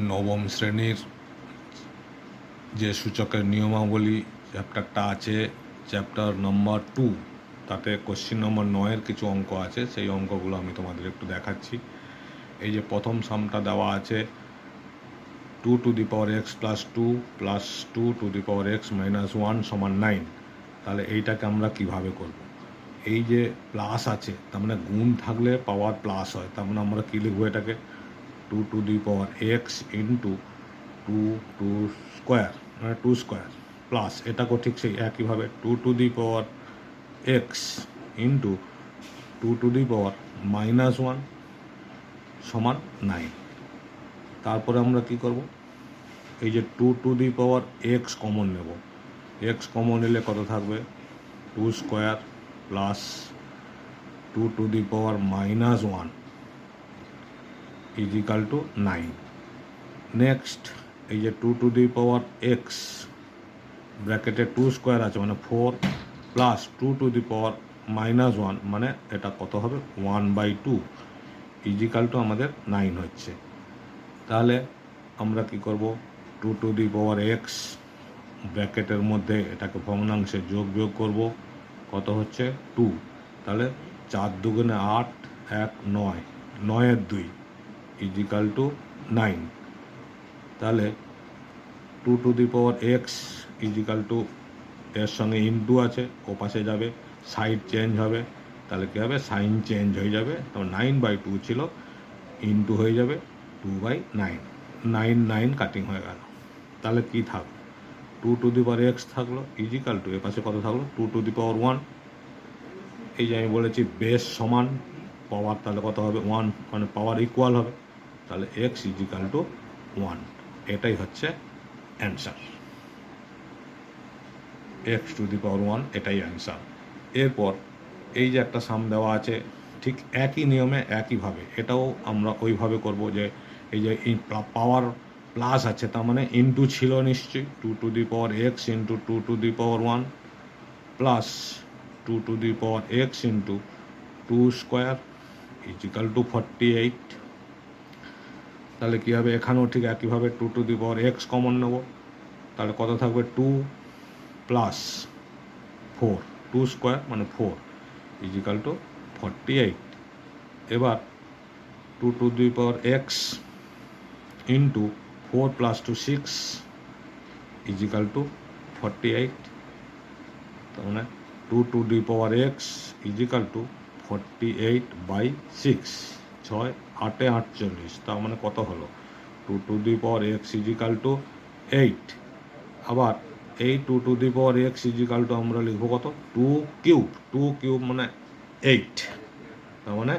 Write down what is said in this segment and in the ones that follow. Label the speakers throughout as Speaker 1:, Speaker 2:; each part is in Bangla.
Speaker 1: নবম শ্রেণির যে সূচকের নিয়মাবলী চ্যাপ্টারটা আছে চ্যাপ্টার নম্বর টু তাতে কোশ্চিন নম্বর নয়ের কিছু অঙ্ক আছে, সেই অঙ্কগুলো আমি তোমাদের একটু দেখাচ্ছি। এই যে প্রথম সামটা দেওয়া আছে two to the power x plus two plus two to the power x minus one সমান নাইন তাহলে এইটাকে আমরা কীভাবে করব? এই যে প্লাস আছে, তার মানে গুণ থাকলে পাওয়ার প্লাস হয়, তার মানে আমরা কী লিখব এটাকে? Two to the power x into two two square মানে টু স্কোয়ার প্লাস এটাকেও ঠিক সেই একইভাবে two to the power x into two to the power minus one সমান নাইন তারপরে আমরা কি করব? এই যে two to the power x common নেব। এক্স কমন নিলে কত থাকবে? Two square plus two to the power minus one equal to nine next এই যে two to the power x ব্র্যাকেটে টু স্কোয়ার আছে মানে four plus two to the power minus one মানে এটা কত হবে? One by two equal to আমাদের নাইন হচ্ছে। তাহলে আমরা কি করব? Two to the power x ব্র্যাকেটের মধ্যে এটাকে ভগ্নাংশে যোগ বিয়োগ করব। কত হচ্ছে? টু তাহলে চার দুগুণে আট, এক, নয়। নয়ের দুই। ইজিক্যাল টু নাইন তাহলে two to the power x equal to এর সঙ্গে ইনটু আছে, ও পাশে যাবে সাইড চেঞ্জ হবে, তাহলে কী হবে? সাইন চেঞ্জ হয়ে যাবে, তো নাইন বাই টু ছিল ইনটু হয়ে যাবে two by nine nine nine cutting হয়ে গেল। তাহলে কী থাকল? Two to the power x থাকল ইজিক্যাল টু এ পাশে কত থাকল? Two to the power one এই যে আমি বলেছি বেস সমান পাওয়ার তাহলে কত হবে? ওয়ান মানে পাওয়ার ইকুয়াল হবে। তাহলে এক্স ইজিক্যাল টু ওয়ান এটাই হচ্ছে answer x to the power one এটাই অ্যান্সার এরপর এই যে একটা সাম দেওয়া আছে, ঠিক একই নিয়মে একইভাবে, এটাও আমরা ওইভাবে করব যে এই যে পাওয়ার প্লাস আছে, তার মানে ইন্টু ছিল নিশ্চয়ই two to the power x into two to the power one plus two to the power x into two square equal to forty eight তাহলে কী হবে? এখানেও ঠিক একইভাবে two to the power x common নেব। তাহলে কত থাকবে? Two plus four two square মানে four equal to forty eight এবার two to the power x into four plus two six equal to forty eight তার মানে two to the power x equal to forty eight by six ছয়, আটে আটচল্লিশ, তার মানে কত হলো? Two to the power x equal to eight. আবার এই two to the power x equal to আমরা লিখব কত? টু কিউব টু কিউব মানে এইট। তার মানে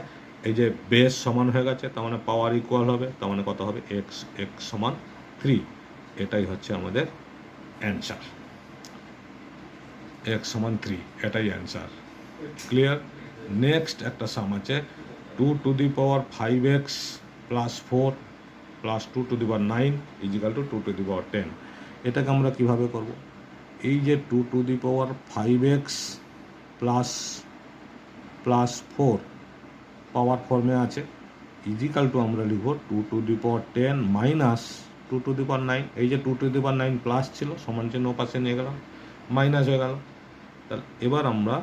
Speaker 1: এই যে বেস সমান হয়ে গেছে, তার মানে পাওয়ার ইকুয়াল হবে, তার মানে কত হবে? এক্স এক্স সমান থ্রি। এটাই হচ্ছে আমাদের অ্যান্সার। এক্স সমান থ্রি, এটাই অ্যান্সার। ক্লিয়ার? নেক্সট একটা সাম আছে two to the power five x plus four plus two to the power nine equal to two to the power ten. এটাকে আমরা কীভাবে করব? এই যে two to the power five x plus plus four power ফর্মে আছে ইজিক্যাল টু আমরা লিখব two to the power ten minus two to the power nine. এই যে two to the power nine plus ছিল, সমান চিহ্ন পাশে নিয়ে গেলাম, মাইনাস হয়ে গেল। তাহলে এবার আমরা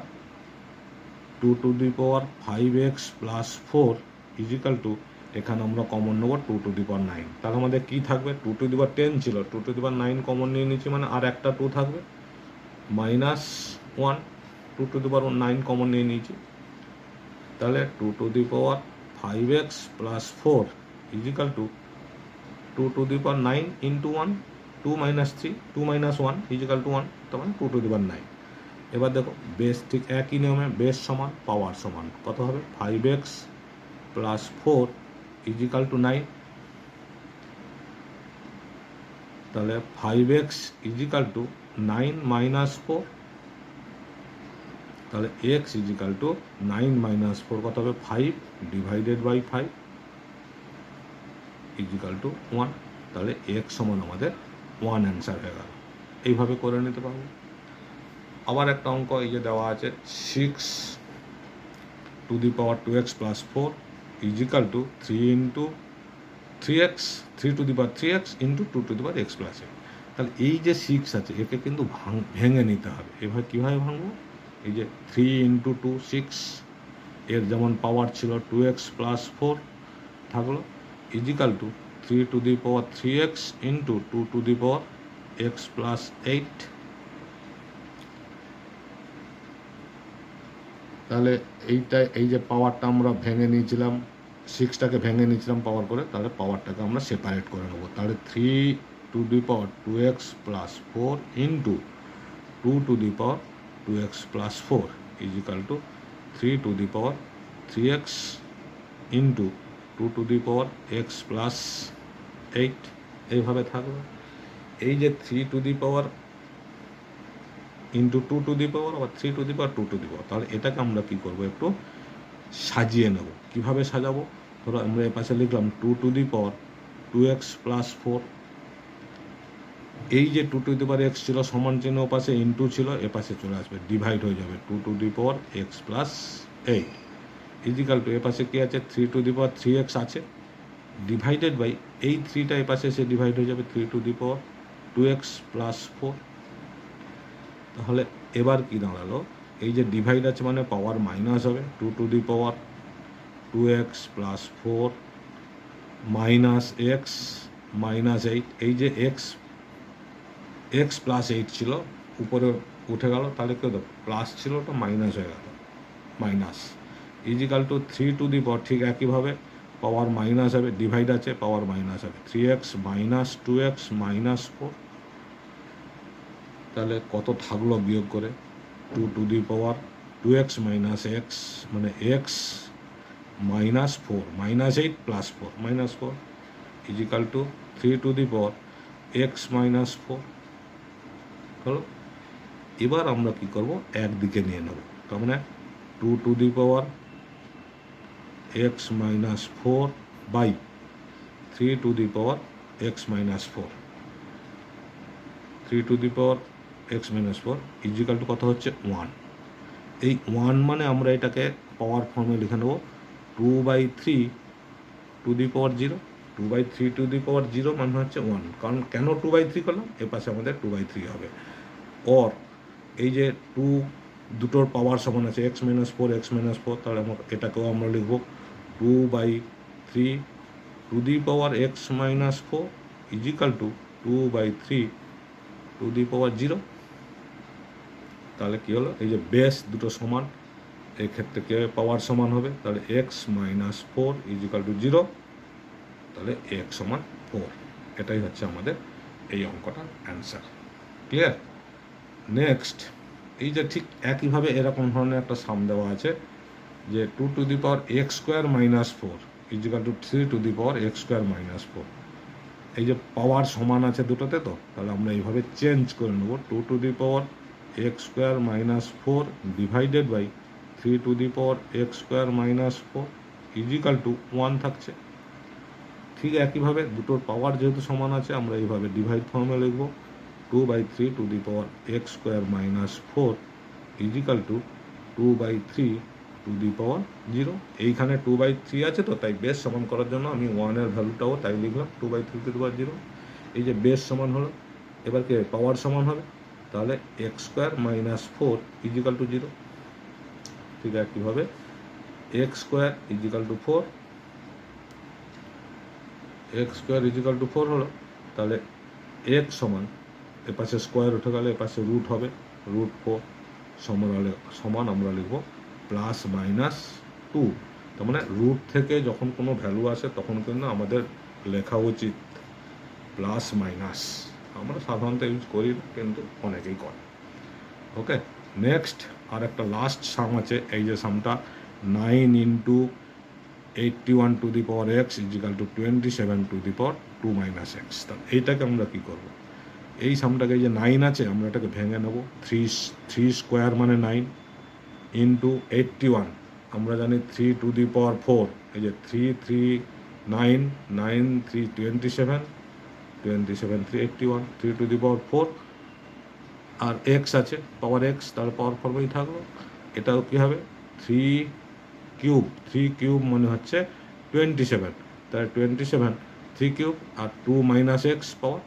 Speaker 1: two to the power five x plus four equal to এখানে আমরা কমন নেব two to the power nine তাহলে আমাদের কী থাকবে? Two to the power ten ছিল। Two to the power nine common নিয়ে নিচ্ছি মানে আর একটা টু থাকবে। Minus one two to the power nine common নিয়ে নিয়েছি তাহলে two to the power five x plus four equal to two to the power nine into one two minus three two minus one equal to one তার মানে two to the power nine এবার দেখো বেস ঠিক একই নিয়মে বেস সমান পাওয়ার সমান। কত হবে? Five x plus four equal to nine তাহলে five x equal to nine minus four তাহলে x equal to nine minus four কত হবে? Five divided by five equal to one তাহলে এক্স সমান আমাদের ওয়ান অ্যান্সার হয়ে গেল। এইভাবে করে নিতে পারব। আবার একটা অঙ্ক এই যে দেওয়া আছে six to the power two x plus four equal to three into three x three to the power three x into two to the power x plus x তাহলে এই যে সিক্স আছে, একে কিন্তু ভাঙ, ভেঙে নিতে হবে। এভাবে কীভাবে ভাঙবো? এই যে থ্রি ইন্টু টু সিক্স এর যেমন পাওয়ার ছিল টু এক্স প্লাস ফোর থাকল equal to three to the power three x into two to the power x plus eight তাহলে এইটা, এই যে পাওয়ারটা আমরা ভেঙে নিয়েছিলাম সিক্সটাকে ভেঙে নিয়েছিলাম পাওয়ার করে, তাহলে পাওয়ারটাকে আমরা সেপারেট করে নেব। তাহলে three to the power two x plus four into two to the power two x plus four equal to three to the power three x into two to the power x plus eight এইভাবে থাকবে। এই যে three to the power into two to the power আবার three to the power two to the power তাহলে এটাকে আমরা কী করব একটু সাজিয়ে নেব। কীভাবে সাজাবো? ধরো আমরা এ পাশে লিখলাম two to the power two x plus four এই যে two to the power x ছিল, সমান চিহ্ন পাশে ইন্টু ছিল, এ পাশে চলে আসবে ডিভাইড হয়ে যাবে two to the power x plus eight equal to এ পাশে কী আছে? Three to the power three x আছে। ডিভাইডেড বাই এই থ্রিটা এ পাশে এসে ডিভাইড হয়ে যাবে three to the power two x plus four তাহলে এবার কি দাঁড়াল? এই যে ডিভাইড আছে মানে পাওয়ার মাইনাস হবে two to the power two x plus four minus x minus eight এই যে এক্স এক্স প্লাস এইট ছিল, উপরে উঠে গেল, তাহলে কেউ প্লাস ছিল ওটা মাইনাস হয়ে গেল minus equal to three to the power ঠিক একইভাবে পাওয়ার মাইনাস হবে ডিভাইড আছে পাওয়ার মাইনাস হবে। Three x minus two x minus four তাহলে কত থাকল বিয়োগ করে? Two to the power two x minus x মানে x minus four, minus eight plus four, minus four equal to three to the power x minus four. হলো? এবার আমরা কি করব? একদিকে নিয়ে নেব। তার মানে two to the power x minus four by three to the power x minus four. Three to the power x minus four equal to কত হচ্ছে ওয়ান এই ওয়ান মানে আমরা এটাকে পাওয়ার ফর্মে লিখে নেব two by three to the power zero two by three to the power zero মানে হচ্ছে ওয়ান কারণ কেন টু বাই থ্রি করলাম? এ পাশে আমাদের টু বাই থ্রি হবে। অর এই যে টু দুটোর পাওয়ার সমান আছে x minus four x minus four তাহলে আমরা এটাকেও আমরা লিখব two by three to the power x minus four equal to two by three to the power zero তাহলে কী হলো? এই যে বেস দুটো সমান, এই ক্ষেত্রে কে পাওয়ার সমান হবে। তাহলে x minus four equal to zero তাহলে এক্স সমান ফোর এটাই হচ্ছে আমাদের এই অঙ্কটার অ্যান্সার ক্লিয়ার নেক্সট এই যে ঠিক একইভাবে এরকম ধরনের একটা সাম দেওয়া আছে যে two to the power x square minus four equal to three to the power x square minus four এই যে পাওয়ার সমান আছে দুটোতে তো, তাহলে আমরা এইভাবে চেঞ্জ করে নেব। Two to the power x square minus four divided by three to the power x square minus four equal to one থাকছে। ঠিক একইভাবে দুটোর পাওয়ার যেহেতু সমান আছে, আমরা এইভাবে ডিভাইড ফর্মে লিখব। Two by three to the power x square minus four equal to two by three to the power zero. এইখানে টু বাই থ্রি আছে তো, তাই বেস সমান করার জন্য আমি ওয়ানের ভ্যালুটাও তাই লিখলাম, two by three to the power zero. এই যে বেস সমান হলো, এবার কে পাওয়ার সমান হবে? তাহলে x square minus four equal to zero. ঠিক একইভাবে x square equal to four. X square equal to four হলো, তাহলে এক্স সমান, এ পাশে স্কোয়ার উঠে গেলে এ পাশে রুট হবে। রুট ফোর সমান সমান আমরা লিখব প্লাস মাইনাস টু। তার মানে রুট থেকে যখন কোনো ভ্যালু আসে, তখন কিন্তু আমাদের লেখা উচিত প্লাস মাইনাস। আমরা সাধারণত ইউজ করি না, কিন্তু অনেকেই করে। ওকে নেক্সট আর একটা লাস্ট সাম আছে এই যে সামটা nine into eighty one to the power x equal to twenty seven to the power two minus x তাহলে এইটাকে আমরা কী করব? এই সামটাকে যে নাইন আছে আমরা এটাকে ভেঙে নেব। থ্রি থ্রি স্কোয়ার মানে নাইন ইন্টু এইটটি ওয়ান আমরা জানি three to the power four এই যে three three nine nine three twenty seven twenty seven three eighty one three to the power four R x আছে পাওয়ার এক্স তার পাওয়ার ফর্মেই থাকল। এটাও কী হবে? থ্রি কিউব থ্রি কিউব মানে হচ্ছে টোয়েন্টি সেভেন তাহলে টোয়েন্টি সেভেন থ্রি কিউব আর টু মাইনাস এক্স পাওয়ার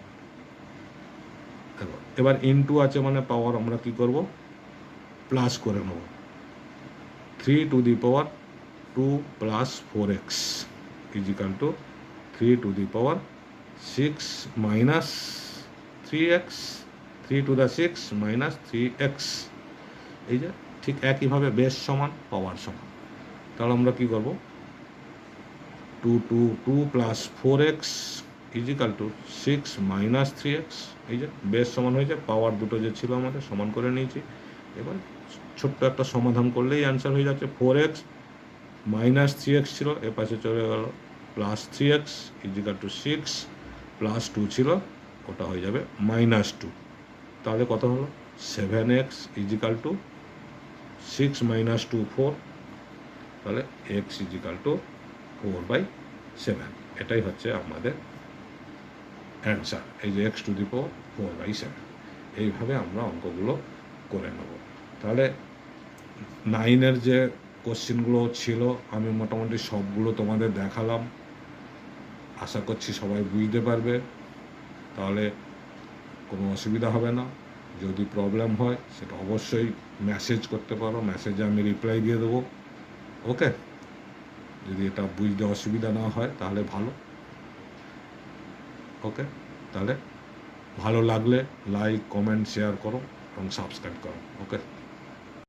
Speaker 1: এবার ইনটু আছে মানে পাওয়ার আমরা কি করব? প্লাস করে নেব। Three to the power two plus four x equal to three to the power six minus three x three to the six minus three x এই যে ঠিক একইভাবে বেস সমান, পাওয়ার সমান। তাহলে আমরা কি করব? Two to two plus four x equal to six minus three x এই যে বেস সমান হয়েছে, পাওয়ার দুটো যে ছিল আমাদের, সমান করে নিয়েছি। এবার ছোট্ট একটা সমাধান করলেই অ্যান্সার হয়ে যাচ্ছে। Four x minus three x ছিল, এ পাশে চলে গেল। Plus three x equal to six plus two ছিল, ওটা হয়ে যাবে মাইনাস টু। তাহলে কত হলো? Seven x equal to six minus two four তাহলে x equal to four by seven এটাই হচ্ছে আমাদের অ্যান্সার এই যে x to the four four by seven এইভাবে আমরা অঙ্কগুলো করে নেব। তাহলে নাইনের যে কোশ্চেনগুলো ছিল, আমি মোটামুটি সবগুলো তোমাদের দেখালাম। আশা করছি সবাই বুঝতে পারবে। তাহলে কোনো অসুবিধা হবে না। যদি প্রবলেম হয়, সেটা অবশ্যই মেসেজ করতে পারো। মেসেজে আমি রিপ্লাই দিয়ে দেবো। ওকে যদি এটা বুঝতে অসুবিধা না হয়, তাহলে ভালো। ওকে তাহলে ভালো লাগলে লাইক কমেন্ট শেয়ার করো এবং সাবস্ক্রাইব করো। ওকে